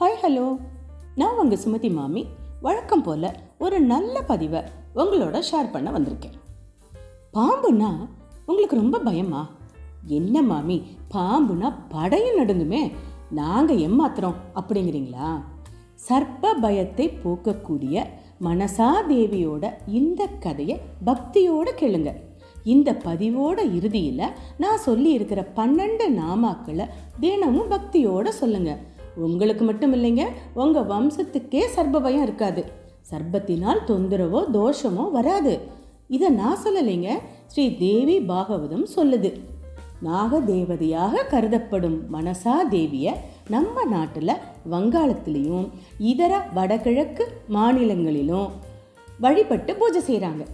Hi hello நான் உங்கள் சுமதி மாமி. வழக்கம் போல் ஒரு நல்ல பதிவை உங்களோட ஷேர் பண்ண வந்திருக்கேன். பாம்புனா உங்களுக்கு ரொம்ப பயமா? என்ன மாமி பாம்புனா படையும் நடுங்குமே. நாங்கள் ஏமாத்துறோம் அப்படிங்கிறீங்களா? சர்ப்ப பயத்தை போக்கக்கூடிய மனசா தேவியோட இந்த கதையை பக்தியோடு கேளுங்க. இந்த பதிவோட இறுதியில் நான் சொல்லியிருக்கிற பன்னெண்டு நாமாக்களை தினமும் பக்தியோடு சொல்லுங்கள் உங்களுக்கு மட்டும் இல்லைங்க உங்கள் வம்சத்துக்கே சர்ப்ப பயம் இருக்காது. சர்ப்பத்தினால் தொந்தரவோ தோஷமோ வராது. இதை நான் சொல்லலைங்க ஸ்ரீ தேவி பாகவதம் சொல்லுது. நாக தேவதையாக கருதப்படும் மனசா தேவியை நம்ம நாட்டில் வங்காளத்திலையும் இதர வடகிழக்கு மாநிலங்களிலும் வழிபட்டு பூஜை செய்கிறாங்க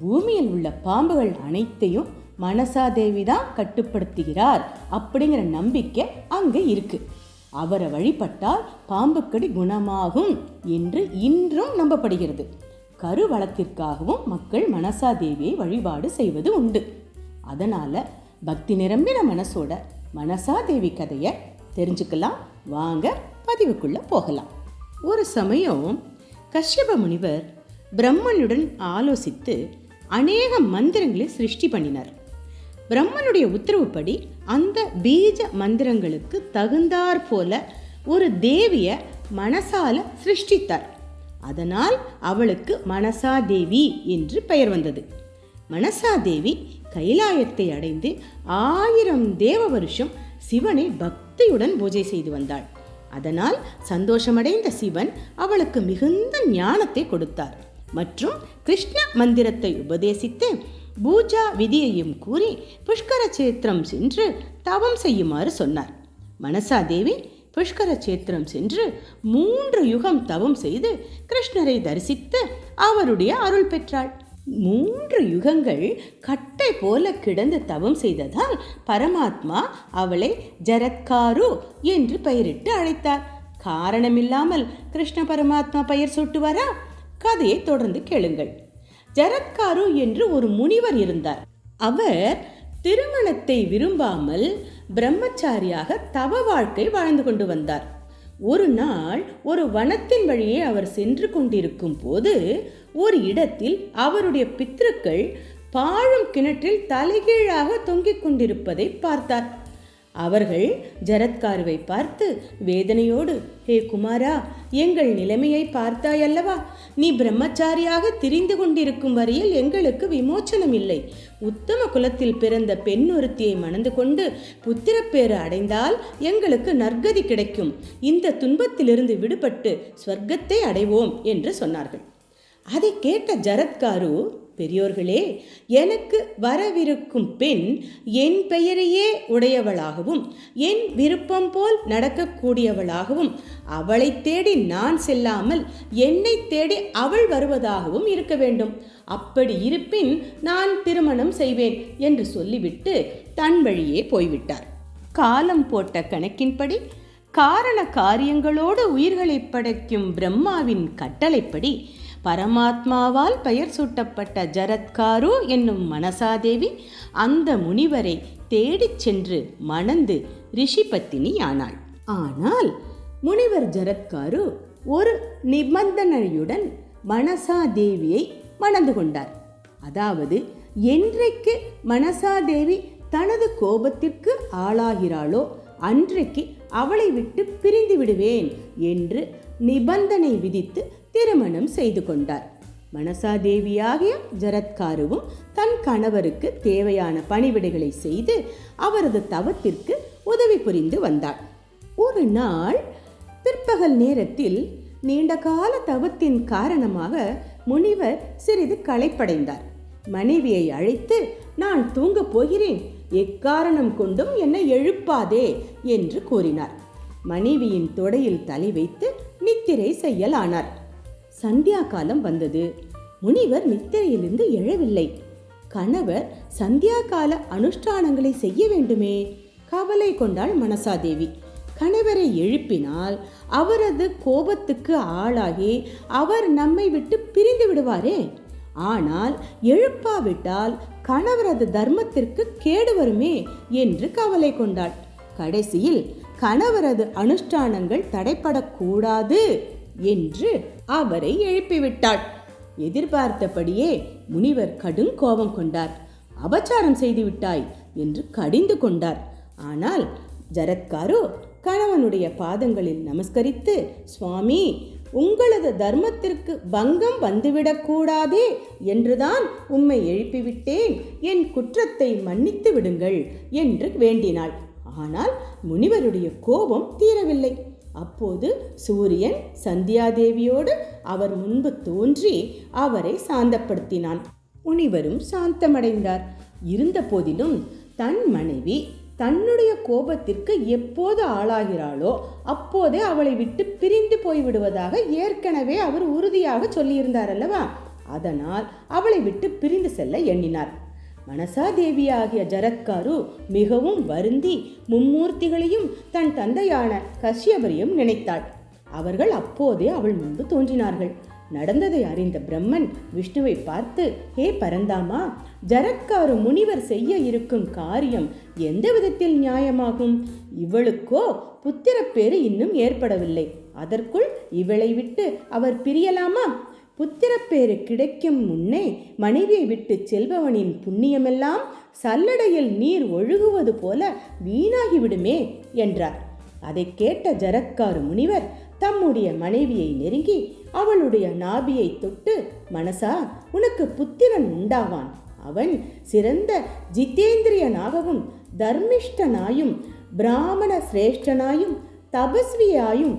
பூமியில் உள்ள பாம்புகள் அனைத்தையும் மனசா தேவி தான் கட்டுப்படுத்துகிறார் அப்படிங்கிற நம்பிக்கை அங்கே இருக்குது அவரை வழிபட்டால் பாம்புக்கடி குணமாகும் என்று இன்றும் நம்பப்படுகிறது. கரு வளத்திற்காகவும் மக்கள் மனசா தேவியை வழிபாடு செய்வது உண்டு. அதனால பக்தி நிரம்பின மனசோட மனசா தேவி கதையை தெரிஞ்சுக்கலாம். வாங்க பதிவுக்குள்ள போகலாம். ஒரு சமயம் கஷ்யப முனிவர் பிரம்மனுடன் ஆலோசித்து அநேக மந்திரங்களை சிருஷ்டி பண்ணினார். பிரம்மனுடைய உத்தரவுப்படி அந்த பீஜ மந்திரங்களுக்கு தகுந்தாற் போல ஒரு தேவிய மனசால சிருஷ்டித்தார். அதனால் அவளுக்கு மனசா தேவி என்று பெயர் வந்தது. மனசா தேவி கைலாயத்தை அடைந்து ஆயிரம் தேவ வருஷம் சிவனை பக்தியுடன் பூஜை செய்து வந்தாள். அதனால் சந்தோஷமடைந்த சிவன் அவளுக்கு மிகுந்த ஞானத்தை கொடுத்தார். மற்றும் கிருஷ்ண மந்திரத்தை உபதேசித்து பூஜா விதியையும் கூறி புஷ்கர சேத்திரம் சென்று தவம் செய்யுமாறு சொன்னார். மனசா தேவி புஷ்கர சேத்திரம் சென்று மூன்று யுகம் தவம் செய்து கிருஷ்ணரை தரிசித்து அவருடைய அருள் பெற்றாள். மூன்று யுகங்கள் கட்டை போல கிடந்து தவம் செய்ததால் பரமாத்மா அவளை ஜரத்காரு என்று பெயரிட்டு அழைத்தார். காரணமில்லாமல் கிருஷ்ண பரமாத்மா பெயர் சூட்டுவாரா? கதையை தொடர்ந்து கேளுங்கள். ஜரத்காரு என்று ஒரு முனிவர் இருந்தார். அவர் திருமணத்தை விரும்பாமல் பிரம்மச்சாரியாக தவ வாழ்க்கை வாழ்ந்து கொண்டு வந்தார். ஒரு நாள் ஒரு வனத்தின் வழியே அவர் சென்று கொண்டிருக்கும் போது ஒரு இடத்தில் அவருடைய பித்ருக்கள் பாழும் கிணற்றில் தலைகீழாக தொங்கிக் கொண்டிருப்பதை பார்த்தார். அவர்கள் ஜரத்காருவை பார்த்து வேதனையோடு ஹே குமாரா எங்கள் நிலைமையை பார்த்தாயல்லவா? நீ பிரம்மச்சாரியாக திரிந்து கொண்டிருக்கும் வரையில் எங்களுக்கு விமோச்சனம் இல்லை. உத்தம குலத்தில் பிறந்த பெண் ஒருத்தியை மணந்து கொண்டு புத்திரப்பேறு அடைந்தால் எங்களுக்கு நற்கதி கிடைக்கும். இந்த துன்பத்திலிருந்து விடுபட்டு ஸ்வர்க்கத்தை அடைவோம் என்று சொன்னார்கள். அதை கேட்ட ஜரத்காரு பெரியோர்களே எனக்கு வரவிருக்கும் பெண் என் பெயரையே உடையவளாகவும் என் விருப்பம் போல் நடக்கக்கூடியவளாகவும் அவளை தேடி நான் செல்லாமல் என்னை தேடி அவள் வருவதாகவும் இருக்க வேண்டும். அப்படி இருப்பின் நான் திருமணம் செய்வேன் என்று சொல்லிவிட்டு தன் வழியே போய்விட்டார். காலம் போட்ட கணக்கின்படி காரண காரியங்களோடு உயிர்களை படைக்கும் பிரம்மாவின் கட்டளைப்படி பரமாத்மாவால் பெயர் சூட்டப்பட்ட ஜரத்காரு என்னும் மனசாதேவி அந்த முனிவரை தேடிச் சென்று மணந்து ரிஷிபத்தினி ஆனாள் ஆனால் முனிவர் ஜரத்காரு ஒரு நிபந்தனையுடன் மனசாதேவியை மணந்து கொண்டார். அதாவது என்றைக்கு மனசாதேவி தனது கோபத்திற்கு ஆளாகிறாளோ அன்றைக்கு அவளை விட்டு பிரிந்து விடுவேன் என்று நிபந்தனை விதித்து திருமணம் செய்து கொண்டார். மனசாதேவியாகிய ஜரத்காருவும் தன் கணவருக்கு தேவையான பணிவிடைகளை செய்து அவரது தவத்திற்கு உதவி புரிந்து வந்தார். ஒரு நாள் பிற்பகல் நேரத்தில் நீண்ட கால தவத்தின் காரணமாக முனிவர் சிறிது களைப்படைந்தார். மனைவியை அழைத்து நான் தூங்கப் போகிறேன். எக்காரணம் கொண்டும் என்னை எழுப்பாதே என்று கூறினார். மனைவியின் தொடையில் தலை வைத்து நித்திரை செய்யலானார். சந்தியா காலம் வந்தது. முனிவர் நித்திரையிலிருந்து எழவில்லை. கணவர் சந்தியா கால அனுஷ்டானங்களை செய்ய வேண்டுமே. கவலை கொண்டாள் மனசாதேவி. கணவரை எழுப்பினால் அவரது கோபத்துக்கு ஆளாகி அவர் நம்மை விட்டு பிரிந்து விடுவாரே. ஆனால் எழுப்பாவிட்டால் கணவரது தர்மத்திற்கு கேடு வருமே என்று கவலை கொண்டாள். கடைசியில் கணவரது அனுஷ்டானங்கள் தடைப்படக்கூடாது என்று அவரை எழுப்பிவிட்டாள். எதிர்பார்த்தபடியே முனிவர் கடும் கோபம் கொண்டார். அபச்சாரம் செய்து விட்டாய் என்று கடிந்து கொண்டார். ஆனால் ஜரத்காரோ கணவனுடைய பாதங்களில் நமஸ்கரித்து சுவாமி உங்களது தர்மத்திற்கு பங்கம் வந்துவிடக்கூடாதே என்றுதான் உம்மை எழுப்பிவிட்டேன். என் குற்றத்தை மன்னித்து விடுங்கள் என்று வேண்டினாள். ஆனால் முனிவருடைய கோபம் தீரவில்லை. அப்போது சூரியன் சந்தியாதேவியோடு அவர் முன்பு தோன்றி அவரை சாந்தப்படுத்தினான். முனிவரும் சாந்தமடைந்தார். இருந்த போதிலும் தன் மனைவி தன்னுடைய கோபத்திற்கு எப்போது ஆளாகிறாளோ அப்போதே அவளை விட்டு பிரிந்து போய்விடுவதாக ஏற்கனவே அவர் உறுதியாக சொல்லியிருந்தார் அல்லவா? அதனால் அவளை விட்டு பிரிந்து செல்ல எண்ணினார். மனசாதேவியாகிய ஜரத்காரு மிகவும் வருந்தி மும்மூர்த்திகளையும் தன் தந்தையான கஷ்யபரையும் நினைத்தாள். அவர்கள் அப்போதே அவள் முன்பு தோன்றினார்கள். நடந்ததை அறிந்த பிரம்மன் விஷ்ணுவை பார்த்து ஹே பரந்தாமா ஜரத்காரு முனிவர் செய்ய இருக்கும் காரியம் எந்த விதத்தில் நியாயமாகும்? இவளுக்கோ புத்திரப்பேறு இன்னும் ஏற்படவில்லை. அதற்குள் இவளை விட்டு அவர் பிரியலாமா? புத்திரப்பேறு கிடைக்கும் முன்னே மனைவியை விட்டு செல்பவனின் புண்ணியமெல்லாம் சல்லடையில் நீர் ஒழுகுவது போல வீணாகிவிடுமே என்றார். அதை கேட்ட ஜரத்காரு முனிவர் தம்முடைய மனைவியை நெருங்கி அவளுடைய நாபியை தொட்டு மனசா உனக்கு புத்திரன் உண்டாவான். அவன் சிறந்த ஜிதேந்திரியனாகவும் தர்மிஷ்டனாயும் பிராமண சிரேஷ்டனாயும் தபஸ்வியாயும்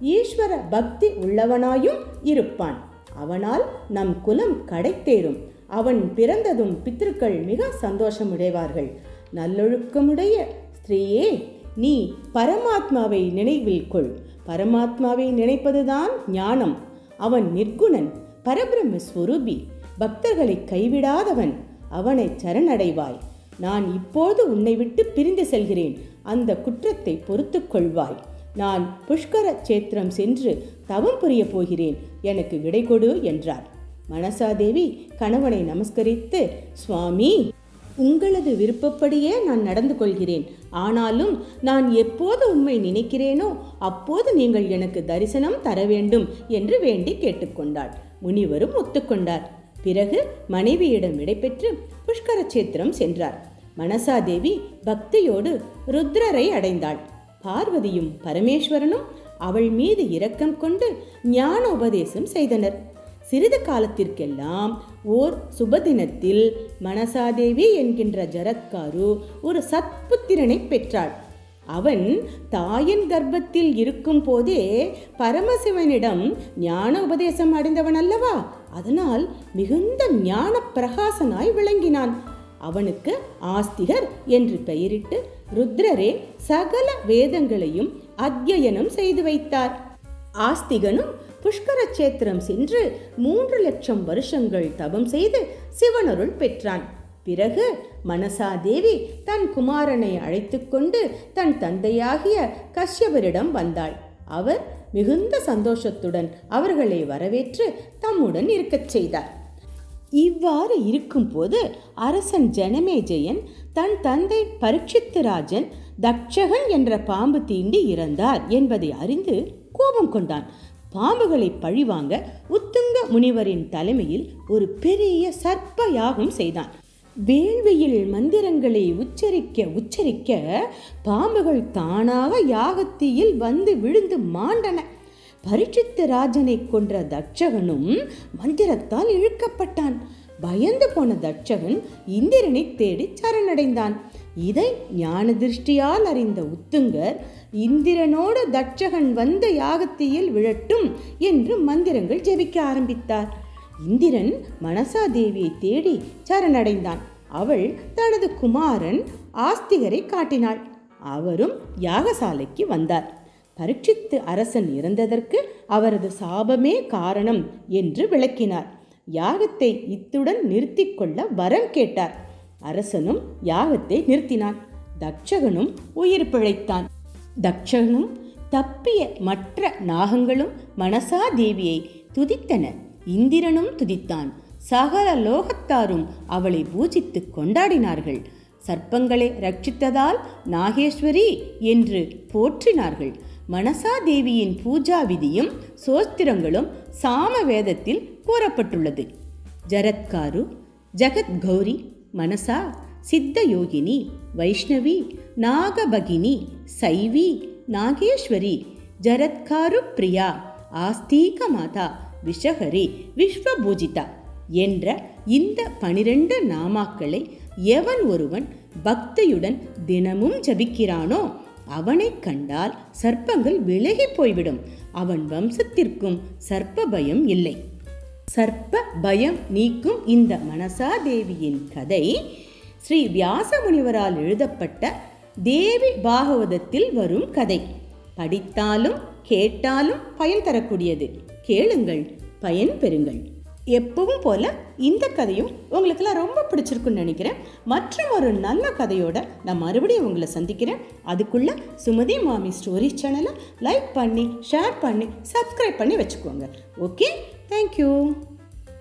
ஈஸ்வர பக்தி உள்ளவனாயும் இருப்பான். அவனால் நம் குலம் கடைத்தேறும். அவன் பிறந்ததும் பித்திருக்கள் மிக சந்தோஷமுடைவார்கள் நல்லொழுக்கமுடைய ஸ்திரீயே நீ பரமாத்மாவை நினைவில் கொள். பரமாத்மாவை நினைப்பதுதான் ஞானம். அவன் நிர்குணன் பரபிரம்ம ஸ்வரூபி பக்தர்களை கைவிடாதவன். அவனை சரணடைவாய். நான் இப்போது உன்னை விட்டு பிரிந்து செல்கிறேன். அந்த குற்றத்தை பொறுத்து கொள்வாய். நான் புஷ்கர சேத்திரம் சென்று தவம் புரிய போகிறேன். எனக்கு விடை கொடு என்றார். மனசாதேவி கணவனை நமஸ்கரித்து சுவாமி உங்களது விருப்பப்படியே நான் நடந்து கொள்கிறேன். ஆனாலும் நான் எப்போது உண்மை நினைக்கிறேனோ அப்போது நீங்கள் எனக்கு தரிசனம் தர வேண்டும் என்று வேண்டி கேட்டுக்கொண்டாள். முனிவரும் ஒத்துக்கொண்டார். பிறகு மனைவியிடம் விடைபெற்று புஷ்கர சேத்திரம் சென்றார். மனசாதேவி பக்தியோடு ருத்ரரை அடைந்தாள். பார்வதியும் பரமேஸ்வரனும் அவள் மீது இரக்கம் கொண்டு ஞான உபதேசம் செய்தனர். சிறிது காலத்திற்கெல்லாம் ஓர் சுபதினத்தில் மனசாதேவி என்கின்ற ஜரத்காரு ஒரு சத்புத்திரனை பெற்றாள். அவன் தாயின் கர்ப்பத்தில் இருக்கும் போதே பரமசிவனிடம் ஞான உபதேசம் அடைந்தவன் அல்லவா? அதனால் மிகுந்த ஞான பிரகாசனாய் விளங்கினான். அவனுக்கு ஆஸ்திகர் என்று பெயரிட்டு ருத்ரரே சகல வேதங்களையும் அத்தியனம் செய்து வைத்தார். ஆஸ்திகனும் புஷ்கர சேத்திரம் சென்று மூன்று லட்சம் வருஷங்கள் தவம் செய்து சிவனருள் பெற்றான். பிறகு மனசாதேவி தன் குமாரனை அழைத்து கொண்டு தன் தந்தையாகிய கஷ்யபரிடம் வந்தாள். அவர் மிகுந்த சந்தோஷத்துடன் அவர்களை வரவேற்று தம்முடன் இருக்கச் செய்தார். இவ்வாறு இருக்கும்போது அரசன் ஜனமேஜயன் தன் தந்தை பரீட்சித்தராஜன் தக்ஷகன் என்ற பாம்பு தீண்டி இறந்தார் என்பதை அறிந்து கோபம் கொண்டான். பாம்புகளை பழிவாங்க உத்துங்க முனிவரின் தலைமையில் ஒரு பெரிய சர்ப்ப யாகம் செய்தான். வேள்வியில் மந்திரங்களை உச்சரிக்க உச்சரிக்க பாம்புகள் தானாக யாகத்தீயில் வந்து விழுந்து மாண்டன. பரிட்சித்து ராஜனை கொன்ற தட்சகனும் மந்திரத்தால் இழுக்கப்பட்டான். பயந்து போன தட்சகன் இந்திரனை தேடி சரணடைந்தான். இதை ஞான திருஷ்டியால் அறிந்த உத்துங்கர் இந்திரனோட தட்சகன் வந்த யாகத்தியில் விழட்டும் என்று மந்திரங்கள் ஜெபிக்க ஆரம்பித்தார். இந்திரன் மனசாதேவியை தேடி சரணடைந்தான். அவள் தனது குமாரன் ஆஸ்திகரை காட்டினாள். அவரும் யாகசாலைக்கு வந்தார். பரீட்சித்து அரசன் இறந்ததற்கு அவரது சாபமே காரணம் என்று விளக்கினார். யாகத்தை இத்துடன் நிறுத்தி கொள்ள வரம் கேட்டார். அரசனும் யாகத்தை நிறுத்தினான். தட்சகனும் உயிர் பிழைத்தான். தட்சகனும் தப்பிய மற்ற நாகங்களும் மனசா தேவியை துதித்தன. இந்திரனும் துதித்தான். சகல லோகத்தாரும் அவளை பூஜித்து கொண்டாடினார்கள். சர்ப்பங்களை ரட்சித்ததால் நாகேஸ்வரி என்று போற்றினார்கள். மனசா தேவியின் பூஜா விதியும் சோஸ்திரங்களும் சாம வேதத்தில் கூறப்பட்டுள்ளது. ஜரத்காரு ஜகத்கௌரி மனசா சித்த யோகினி வைஷ்ணவி நாகபகினி சைவி நாகேஸ்வரி ஜரத்காரு பிரியா ஆஸ்தீக மாதா விஷஹரி விஸ்வபூஜிதா என்ற இந்த பனிரெண்டு நாமாக்களை எவன் ஒருவன் பக்தியுடன் தினமும் ஜபிக்கிறானோ அவனைக் கண்டால் சர்ப்பங்கள் விலகி போய்விடும். அவன் வம்சத்திற்கும் சர்ப்ப பயம் இல்லை. சர்ப்ப பயம் நீக்கும் இந்த மனசா தேவியின் கதை ஸ்ரீ வியாச முனிவரால் எழுதப்பட்ட தேவி பாகவதத்தில் வரும் கதை. படித்தாலும் கேட்டாலும் பயன் தரக்கூடியது. கேளுங்கள் பயன் பெறுங்கள். எப்பவும் போல இந்த கதையும் உங்களுக்கெல்லாம் ரொம்ப பிடிச்சிருக்குன்னு நினைக்கிறேன். மற்றும் ஒரு நல்ல கதையோட நான் மறுபடியும் உங்களை சந்திக்கிறேன். அதுக்குள்ள சுமதி மாமி ஸ்டோரி சேனலை லைக் பண்ணி ஷேர் பண்ணி சப்ஸ்கிரைப் பண்ணி வச்சுக்கோங்க. Okay thank you